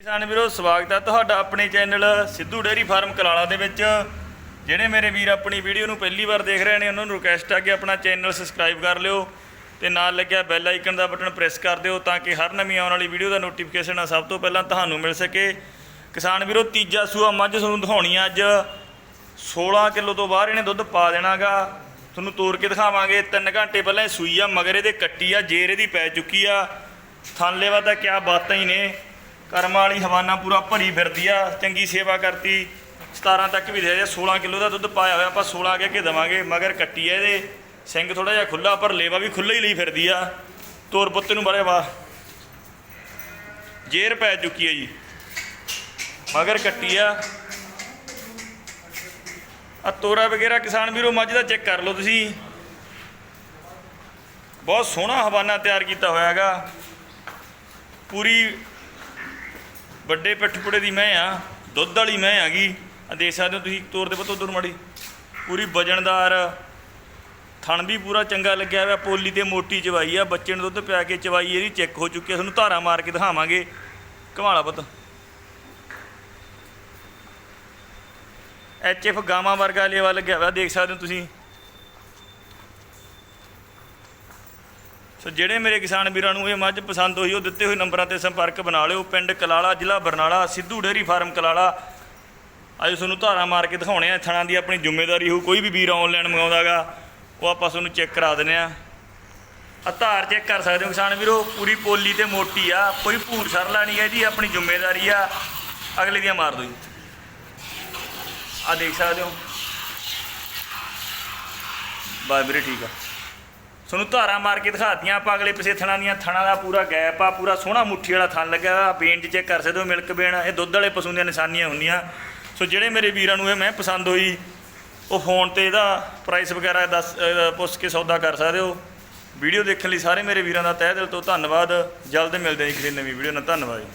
ਕਿਸਾਨ ਵੀਰੋ, ਸਵਾਗਤ ਹੈ ਤੁਹਾਡਾ ਆਪਣੇ channel Sidhu dairy farm Kalala ਦੇ ਵਿੱਚ। ਜਿਹੜੇ ਮੇਰੇ ਵੀਰ ਆਪਣੀ ਵੀਡੀਓ ਨੂੰ ਪਹਿਲੀ ਵਾਰ ਦੇਖ ਰਹੇ ਨੇ, ਉਹਨਾਂ ਨੂੰ ਰਿਕੁਐਸਟ ਆ ਕਿ ਆਪਣਾ ਚੈਨਲ ਸਬਸਕ੍ਰਾਈਬ ਕਰ ਲਿਓ ਤੇ ਨਾਲ ਲੱਗਿਆ ਬੈਲ ਆਈਕਨ ਦਾ ਬਟਨ ਪ੍ਰੈਸ ਕਰ ਦਿਓ ਤਾਂ ਕਿ ਹਰ ਨਵੀਂ ਆਉਣ ਵਾਲੀ ਵੀਡੀਓ ਦਾ ਨੋਟੀਫਿਕੇਸ਼ਨ ਸਭ ਤੋਂ ਪਹਿਲਾਂ ਤੁਹਾਨੂੰ ਮਿਲ ਸਕੇ। ਕਿਸਾਨ ਵੀਰੋ, ਤੀਜਾ ਸੂਆ ਮੱਝ ਤੁਹਾਨੂੰ ਦਿਖਾਉਣੀ ਆ ਅੱਜ। 16 ਕਿਲੋ ਤੋਂ ਬਾਹਰ ਇਹਨੇ ਦੁੱਧ ਪਾ ਦੇਣਾਗਾ। ਤੁਹਾਨੂੰ ਤੋੜ ਕੇ ਦਿਖਾਵਾਂਗੇ। 3 ਘੰਟੇ ਪਹਿਲਾਂ ਇਹ ਸੂਈ ਆ, ਮਗਰ ਇਹਦੇ ਕੱਟੀ ਆ, ਜੇਰ ਇਹਦੀ ਪੈ ਚੁੱਕੀ ਆ। ਥਾਨਲੇਵਾ ਤਾਂ ਕਿਆ ਬਾਤਾਂ ਹੀ ਨੇ। ਕਰਮਾਂ ਵਾਲੀ ਹਵਾਨਾ ਪੂਰਾ ਭਰੀ ਫਿਰਦੀ ਆ, ਚੰਗੀ ਸੇਵਾ ਕਰਤੀ। 17 ਤੱਕ ਵੀ ਦੇ ਜਾ 16 ਕਿਲੋ ਦਾ ਦੁੱਧ ਪਾਇਆ ਹੋਇਆ, ਆਪਾਂ 16 ਕਹਿ ਕੇ ਦੇਵਾਂਗੇ, ਮਗਰ ਕੱਟੀ ਆ ਇਹਦੇ। ਸਿੰਘ ਥੋੜਾ ਜਿਹਾ ਖੁੱਲਾ ਪਰ ਲੇਵਾ ਵੀ ਖੁੱਲਾ ਹੀ ਲਈ ਫਿਰਦੀ ਆ। ਤੋਰ ਪੁੱਤ ਨੂੰ ਬੜੇ ਵਾ ਜੇਰ ਪੈ ਚੁੱਕੀ ਹੈ ਜੀ। ਮਗਰ ਕੱਟੀ ਆ। ਆ ਤੋਰਾ ਵਗੈਰਾ ਕਿਸਾਨ ਵੀਰੋ, ਮੱਝ ਦਾ ਚੈੱਕ ਕਰ ਲਓ ਤੁਸੀਂ। ਬਹੁਤ ਸੋਹਣਾ ਹਵਾਨਾ ਤਿਆਰ ਕੀਤਾ ਹੋਇਆ ਹੈਗਾ। ਪੂਰੀ ਵੱਡੇ ਪਿੱਠਪੁੜੇ ਦੀ ਮੈਂ ਆ, ਦੁੱਧ ਵਾਲੀ ਮੈਂ ਹੈਗੀ ਆ ਦੇਖ ਸਕਦੇ ਹੋ ਤੁਸੀਂ, ਤੋਰ ਦੇ ਪਤੋ ਉਧਰ ਮੜੀ। ਪੂਰੀ ਵਜਨਦਾਰ, ਥਣ ਵੀ ਪੂਰਾ ਚੰਗਾ ਲੱਗਿਆ ਹੋਇਆ, ਪੋਲੀ ਤੇ ਮੋਟੀ ਚਵਾਈ ਆ, ਬੱਚੇ ਨੂੰ ਦੁੱਧ ਪਿਆ ਕੇ ਚਵਾਈ, ਇਹਦੀ ਚੈੱਕ ਹੋ ਚੁੱਕੀ ਆ, ਤੁਹਾਨੂੰ ਧਾਰਾ ਮਾਰ ਕੇ ਦਿਖਾਵਾਂਗੇ। ਘਮਾਲਾ ਪੁੱਤ। ਐਚ ਐਫ ਗਾਮਾ ਵਰਗਾ ਲੇਵਾ ਲੱਗਿਆ ਹੋਇਆ, ਦੇਖ ਸਕਦੇ ਹੋ ਤੁਸੀਂ। ਸੋ ਜਿਹੜੇ ਮੇਰੇ ਕਿਸਾਨ ਵੀਰਾਂ ਨੂੰ ਇਹ ਮੱਝ ਪਸੰਦ ਹੋਈ, ਉਹ ਦਿੱਤੇ ਹੋਏ ਨੰਬਰਾਂ ਤੇ ਸੰਪਰਕ ਬਣਾ ਲਿਓ। ਪਿੰਡ ਕਲਾਲਾ, ਜ਼ਿਲ੍ਹਾ ਬਰਨਾਲਾ, ਸਿੱਧੂ ਡੇਅਰੀ ਫਾਰਮ ਕਲਾਲਾ। ਅੱਜ ਤੁਹਾਨੂੰ ਧਾਰਾ ਮਾਰ ਕੇ ਦਿਖਾਉਣੇ ਆ, ਥਣਾ ਦੀ ਆਪਣੀ ਜ਼ਿੰਮੇਵਾਰੀ ਹੋ ਕੋਈ ਵੀ ਵੀਰ ਆਨਲਾਈਨ ਮੰਗਾਉਂਦਾਗਾ, ਉਹ ਆਪਾਂ ਤੁਹਾਨੂੰ ਚੈੱਕ ਕਰਾ ਦਿੰਦੇ ਆ। ਆ ਧਾਰ ਚੈੱਕ ਕਰ ਸਕਦੇ ਹੋ ਕਿਸਾਨ ਵੀਰੋ, ਪੂਰੀ ਪੋਲੀ ਤੇ ਮੋਟੀ ਆ, ਕੋਈ ਭੂਰ ਸਰਲਾ ਨਹੀਂ ਹੈ ਜੀ ਆਪਣੀ ਜ਼ਿੰਮੇਵਾਰੀ ਆ। ਅਗਲੇ ਦੀਆਂ ਮਾਰ ਦਿਓ ਜੀ। ਆ ਦੇਖ ਸਕਦੇ ਹੋ। ਬਾ ਵੀਰੇ, ਠੀਕ ਆ। ਤੁਹਾਨੂੰ ਧਾਰਾਂ ਮਾਰ ਕੇ ਦਿਖਾਤੀਆਂ ਆਪਾਂ ਅਗਲੇ ਪਿਛੇ ਥਣਾਂ ਦੀਆਂ ਥਣਾਂ ਦਾ ਪੂਰਾ ਗੈਪ ਆ, ਪੂਰਾ ਸੋਹਣਾ ਮੁੱਠੀ ਵਾਲਾ ਥਣ ਲੱਗਾ ਹੋਇਆ ਬੇਨ 'ਚ ਚੈੱਕ ਕਰ ਸਕਦੇ ਹੋ, ਮਿਲਕ ਬੇਨ ਇਹ ਦੁੱਧ ਵਾਲੇ ਪਸ਼ੂ ਦੀਆਂ ਨਿਸ਼ਾਨੀਆਂ ਹੁੰਦੀਆਂ। ਸੋ ਜਿਹੜੇ ਮੇਰੇ ਵੀਰਾਂ ਨੂੰ ਇਹ ਮੈਂ ਪਸੰਦ ਹੋਈ, ਉਹ ਫੋਨ ਤੇ ਇਹਦਾ ਪ੍ਰਾਈਸ ਵਗੈਰਾ ਦੱਸ ਪੁੱਛ ਕੇ ਸੌਦਾ ਕਰ ਸਕਦੇ ਹੋ। ਵੀਡੀਓ ਦੇਖਣ ਲਈ ਸਾਰੇ ਮੇਰੇ ਵੀਰਾਂ ਦਾ ਤਹਿ ਦਿਲ ਤੋਂ ਧੰਨਵਾਦ। ਜਲਦ ਮਿਲਦੇ ਹਾਂ ਜੀ ਕਿਸੇ ਨਵੀਂ ਵੀਡੀਓ ਨਾਲ। ਧੰਨਵਾਦ ਜੀ।